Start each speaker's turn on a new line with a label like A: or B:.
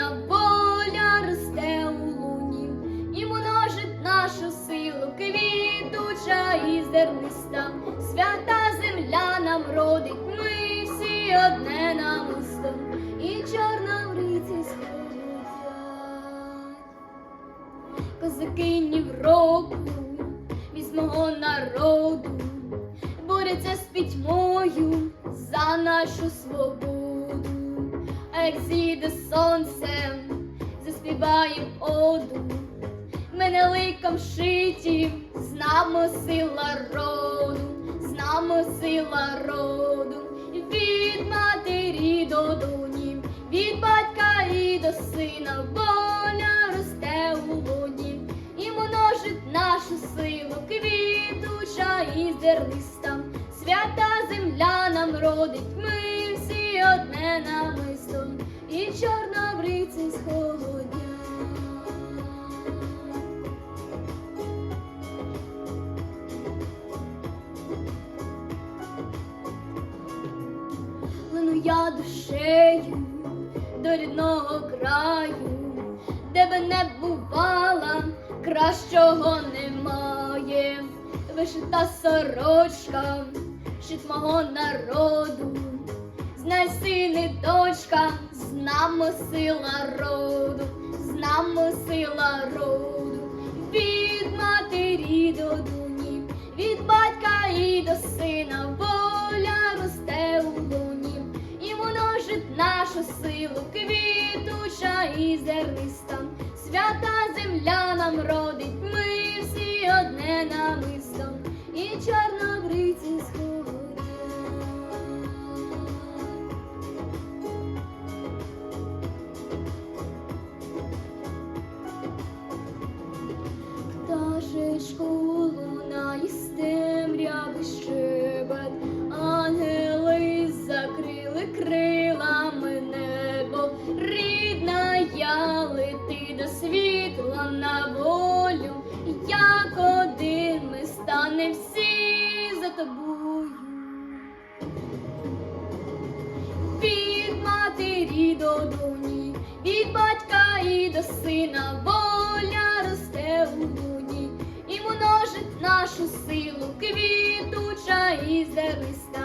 A: Калина боля росте у луні і множить нашу силу квітуча і зерниста. Свята земля нам родить, ми всі одне нам намисто і чорна вриці сходять. Козаки року від мого народу бореться з пітьмою за нашу свободу як зійде сонце, заспіваєм оду. Ми не ликом шиті, знамо сила роду, знамо сила роду, від матері до доні, від батька і до сина, воля росте у лоні, і множить нашу силу, квітуча і зерниста, свята земля нам родить, ми всі одне намисто, я душею до рідного краю, де би не бувала, кращого немає. Вишита сорочка, щит мого народу, знай сини, дочка, знамо сила роду, знамо сила роду, нашу силу, квітуча і зерниста, свята земля нам родить, ми всі одне намисто, і чорнобриці світла на волю, як один ми стане всі за тобою. Від матері до доні, від батька і до сина, воля росте у луні, і множить нашу силу, квітуча і зерниста,